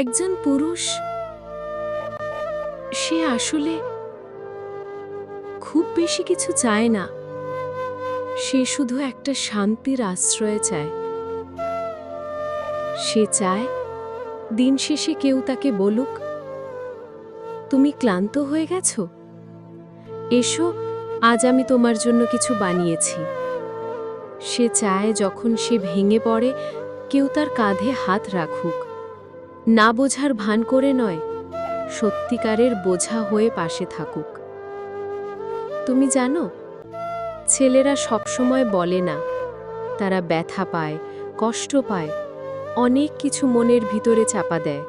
একজন পুরুষ, সে আসলে খুব বেশি কিছু চায় না। সে শুধু একটা শান্তির আশ্রয় চায়। সে চায় দিন শেষে কেউ তাকে বলুক, তুমি ক্লান্ত হয়ে গেছ? এসো, আজ আমি তোমার জন্য কিছু বানিয়েছি। সে চায় যখন সে ভেঙে পড়ে, কেউ তার কাঁধে হাত রাখুক। না বোঝার ভান করে নয়, সত্যিকারের বোঝা হয়ে পাশে থাকুক। তুমি জানো, ছেলেরা সবসময় বলে না, তারা ব্যথা পায়, কষ্ট পায়, অনেক কিছু মনের ভিতরে চাপা দেয়।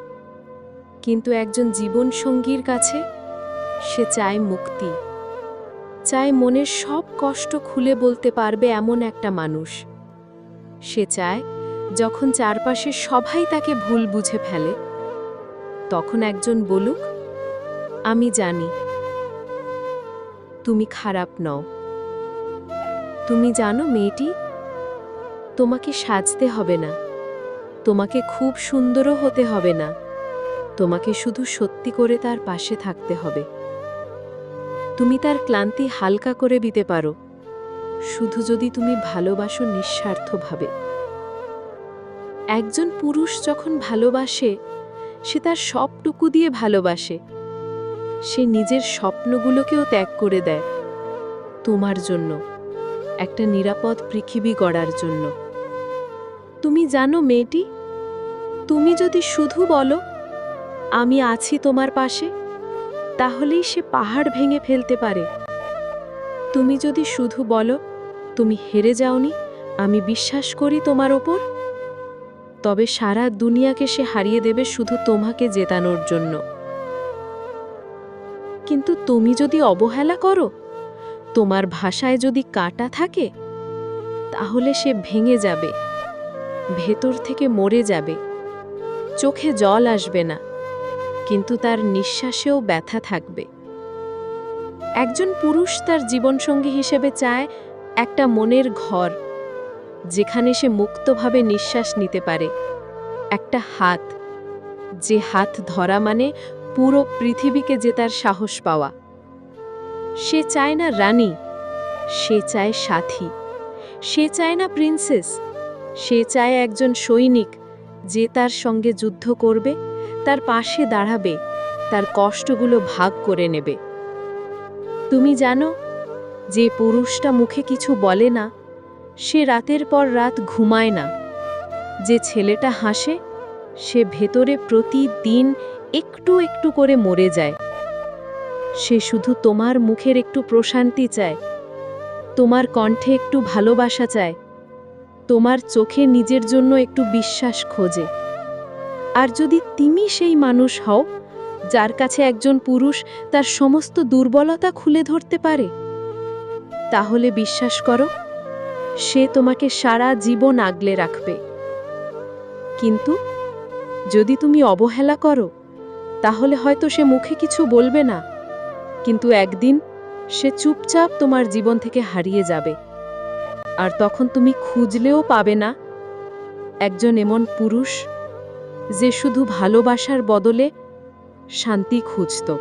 কিন্তু একজন জীবনসঙ্গীর কাছে সে চায় মুক্তি, চায় মনের সব কষ্ট খুলে বলতে পারবে এমন একটা মানুষ। সে চায় যখন চারপাশে সবাই তাকে ভুল বুঝে ফেলে, তখন একজন বলুক, আমি জানি। তুমি খারাপ নও। তুমি জানো মেয়েটি তোমাকে সাজতে হবে না। তোমাকে খুব সুন্দরও হতে হবে না। তোমাকে শুধু সত্যি করে তার পাশে থাকতে হবে। তুমি তার ক্লান্তি হালকা করে দিতে পারো। শুধু যদি তুমি ভালোবাসো নিঃস্বার্থভাবে। একজন পুরুষ যখন ভালোবাসে, সে তার সবটুকু দিয়ে ভালোবাসে। সে নিজের স্বপ্নগুলোকেও ত্যাগ করে দেয় তোমার জন্য, একটা নিরাপদ পৃথিবী গড়ার জন্য। তুমি জানো মেয়েটি? তুমি যদি শুধু বলো, আমি আছি তোমার পাশে, তাহলেই সে পাহাড় ভেঙে ফেলতে পারে। তুমি যদি শুধু বলো, তুমি হেরে যাওনি, আমি বিশ্বাস করি তোমার ওপর তবে সারা দুনিয়াকে সে হারিয়ে দেবে শুধু তোমাকে জেতানোর জন্য। কিন্তু তুমি যদি অবহেলা করো, তোমার ভাষায় যদি কাটা থাকে, তাহলে সে ভেঙে যাবে, ভেতর থেকে মরে যাবে, চোখে জল আসবে না, কিন্তু তার নিঃশ্বাসেও ব্যথা থাকবে। একজন পুরুষ তার জীবনসঙ্গী হিসেবে চায় একটা মনের ঘর। যেখানে সে মুক্তভাবে নিঃশ্বাস নিতে পারে। একটা হাত। যে হাত ধরা মানে পুরো পৃথিবীকে জেতার সাহস পাওয়া। সে চায় না রানী। সে চায় সাথী। সে চায় না প্রিন্সেস। সে চায় একজন সৈনিক যে তার সঙ্গে যুদ্ধ করবে, তার পাশে দাঁড়াবে, তার কষ্টগুলো ভাগ করে নেবে। তুমি জানো, যে পুরুষটা মুখে কিছু বলে না সে রাতের পর রাত ঘুমায় না। যে ছেলেটা হাসে, সে ভেতরে প্রতিদিন একটু একটু করে মরে যায়। সে শুধু তোমার মুখের একটু প্রশান্তি চায়, তোমার কণ্ঠে একটু ভালোবাসা চায়, তোমার চোখে নিজের জন্য একটু বিশ্বাস খোঁজে। আর যদি তুমি সেই মানুষ হও, যার কাছে একজন পুরুষ তার সমস্ত দুর্বলতা খুলে ধরতে পারে, তাহলে বিশ্বাস করো সে তোমাকে সারা জীবন আগলে রাখবে। কিন্তু যদি তুমি অবহেলা করো, তাহলে হয়তো সে মুখে কিছু বলবে না। কিন্তু একদিন সে চুপচাপ তোমার জীবন থেকে হারিয়ে যাবে। আর তখন তুমি খুঁজলেও পাবে না একজন এমন পুরুষ যে শুধু ভালোবাসার বদলে শান্তি খুঁজত।